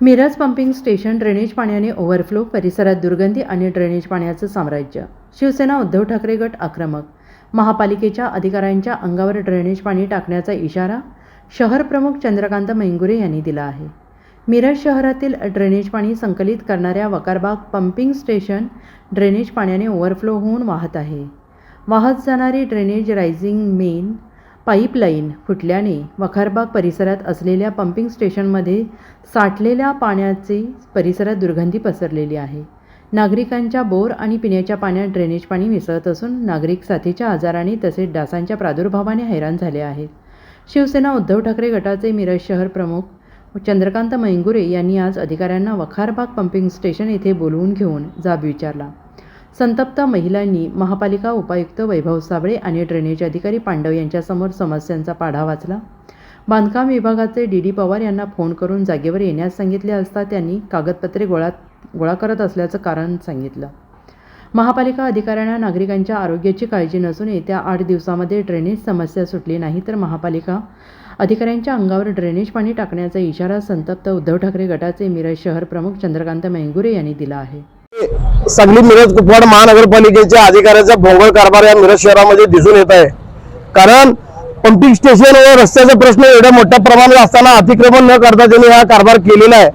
Miraj pumping station drainage पाण्याने overflow परिसरात दुर्गंधी आणि ड्रेनेज पाण्याचं साम्राज्य. शिवसेना उद्धव ठाकरे गट आक्रमक. महापालिकेच्या अधिकाऱ्यांच्या अंगावर ड्रेनेज पाणी टाकण्याचा इशारा शहर प्रमुख चंद्रकांत मेंगुरे यांनी दिला आहे. मिरज शहरातील ड्रेनेज पाणी संकलित करणाऱ्या वकारबाग पंपिंग स्टेशन ड्रेनेज पाण्याने ओव्हरफ्लो होऊन वाहत आहे. वाहत जाणारी ड्रेनेज रायझिंग मेन पाईपलाईन फुटल्याने वखारबाग परिसरात असलेल्या पंपिंग स्टेशनमध्ये साठलेल्या पाण्याची परिसरात दुर्गंधी पसरलेली आहे. नागरिकांच्या बोर आणि पिण्याच्या पाण्यात ड्रेनेज पाणी मिसळत असून नागरिक साथीच्या आजाराने तसेच डासांच्या प्रादुर्भावाने हैराण झाले आहेत. शिवसेना उद्धव ठाकरे गटाचे मिरज शहर प्रमुख चंद्रकांत मैंगुरे यांनी आज अधिकाऱ्यांना वखारबाग पंपिंग स्टेशन येथे बोलवून घेऊन जाब विचारला. संतप्त महिलांनी महापालिका उपायुक्त वैभव साबळे आणि ड्रेनेज अधिकारी पांडव यांच्यासमोर समस्यांचा पाढा वाचला. बांधकाम विभागाचे डी डी पवार यांना फोन करून जागेवर येण्यास सांगितले असता त्यांनी कागदपत्रे गोळा गोळा करत असल्याचं कारण सांगितलं. महापालिका अधिकाऱ्यांना नागरिकांच्या आरोग्याची काळजी नसून येत्या आठ दिवसामध्ये ड्रेनेज समस्या सुटली नाही तर महापालिका अधिकाऱ्यांच्या अंगावर ड्रेनेज पाणी टाकण्याचा इशारा संतप्त उद्धव ठाकरे गटाचे मिरज शहर प्रमुख चंद्रकांत मेंगुरे यांनी दिला आहे. सांगली मिरज कुपवाड महानगरपालिकेच्या अधिकाऱ्याचा भोंगळ कारभार या मिरज शहरामध्ये दिसून येत आहे. कारण पंपिंग स्टेशन व रस्त्याचा प्रश्न एवढ्या मोठ्या प्रमाणात असताना अतिक्रमण न करता त्यांनी हा कारभार केलेला आहे.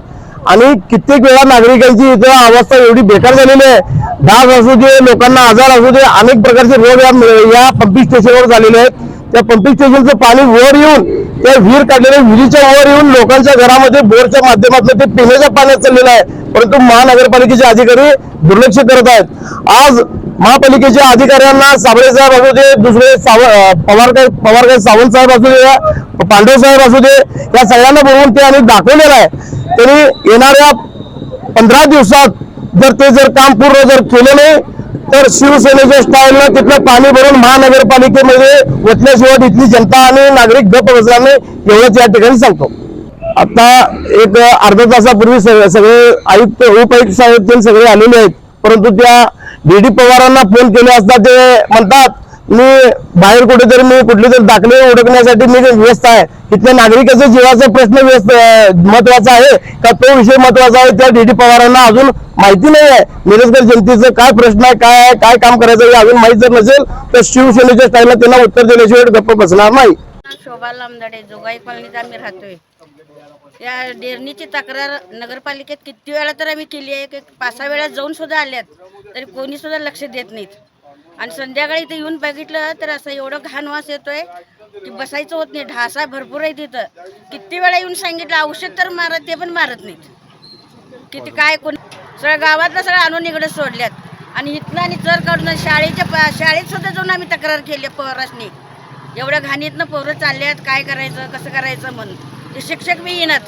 आणि कित्येक वेळा नागरिकांची इथं अवस्था एवढी बेकार झालेली आहे. डाग असू दे लोकांना आजार असू दे अनेक प्रकारचे रोग या पंपिंग स्टेशनवर झालेले आहेत. त्या पंपिंग स्टेशनचं पाणी वर येऊन त्या विहीर काढलेल्या विहिरीच्या वर येऊन लोकांच्या घरामध्ये बोरच्या माध्यमातून ते पिण्याच्या पाण्यात चाललेलं आहे. परंतु महानगरपालिकेचे अधिकारी दुर्लक्ष करत आहेत. आज महापालिकेच्या अधिकाऱ्यांना साबळे साहेब असू दे दुसरे साव अं, पवार पवार सावंत साहेब असू दे पांडव साहेब असू दे या सगळ्यांना बोलवून ते आम्ही दाखवलेलं आहे. त्यांनी येणाऱ्या पंधरा दिवसात जर ते जर काम पूर्ण जर केलं नाही तर शिवसेनेच्या स्टँडला तिथलं पाणी भरून महानगरपालिकेमध्ये ओतल्याशिवाय तिथली जनता आणि नागरिक गप बसल्याने एवढंच या ठिकाणी सांगतो. आता एक अर्धा तासापूर्वी सगळे सगळे आयुक्त उपायुक्त साहेब ते सगळे आलेले आहेत. परंतु त्या डी डी पवारांना फोन केले असता ते म्हणतात मी बाहेर कुठेतरी मी कुठले तरी दाखले ओळखण्यासाठी मी व्यस्त आहे. तिथल्या नागरिकाचा जीवाचा प्रश्न व्यस्त महत्त्वाचा आहे का तो विषय महत्त्वाचा आहे त्या डी डी पवारांना अजून माहिती नाही आहे. मिरजकर जनतेचं काय प्रश्न आहे काय आहे काय काम करायचं हे अजून माहीत जर नसेल तर शिवसेनेच्या स्टाईलला त्यांना उत्तर दिल्याशिवाय गप्प बसणार नाही. शोभा लामदडे जोगाई कॉलनीत आम्ही राहतोय. या डेरणीची तक्रार नगरपालिकेत किती वेळा तर आम्ही केली आहे की पाच सहा वेळा जाऊन सुद्धा आल्यात. तरी कोणी सुद्धा लक्ष देत नाहीत. आणि संध्याकाळी इथं येऊन बघितलं तर असं एवढं घाण वास येतोय की बसायचं होत नाही. ढासा भरपूर आहे तिथं. किती वेळा येऊन सांगितलं औषध तर मारत ते पण मारत नाहीत. किती काय कोण सगळं गावातलं सगळं आणून इकडे सोडल्यात. आणि इथनं आणि चर काढून शाळेच्या शाळेत सुद्धा जाऊन आम्ही तक्रार केली पोरासनी. एवढ्या घाणीतनं पोरं चालल्यात काय करायचं कसं करायचं म्हणून. ते शिक्षक बी येणार.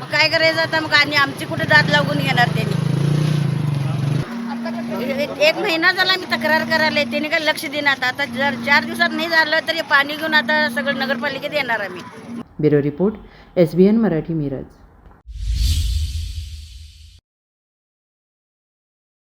मग काय करायचं आता? मग आणि आमची कुठे दात लागून घेणार त्यांनी? एक- महिना झाला मी तक्रार करायला त्याने काय लक्ष देणार आता. जर चार दिवसात नाही झालं तर हे पाणी घेऊन आता सगळं नगरपालिकेत येणार आम्ही. Bureau report S B N Marathi Miraj.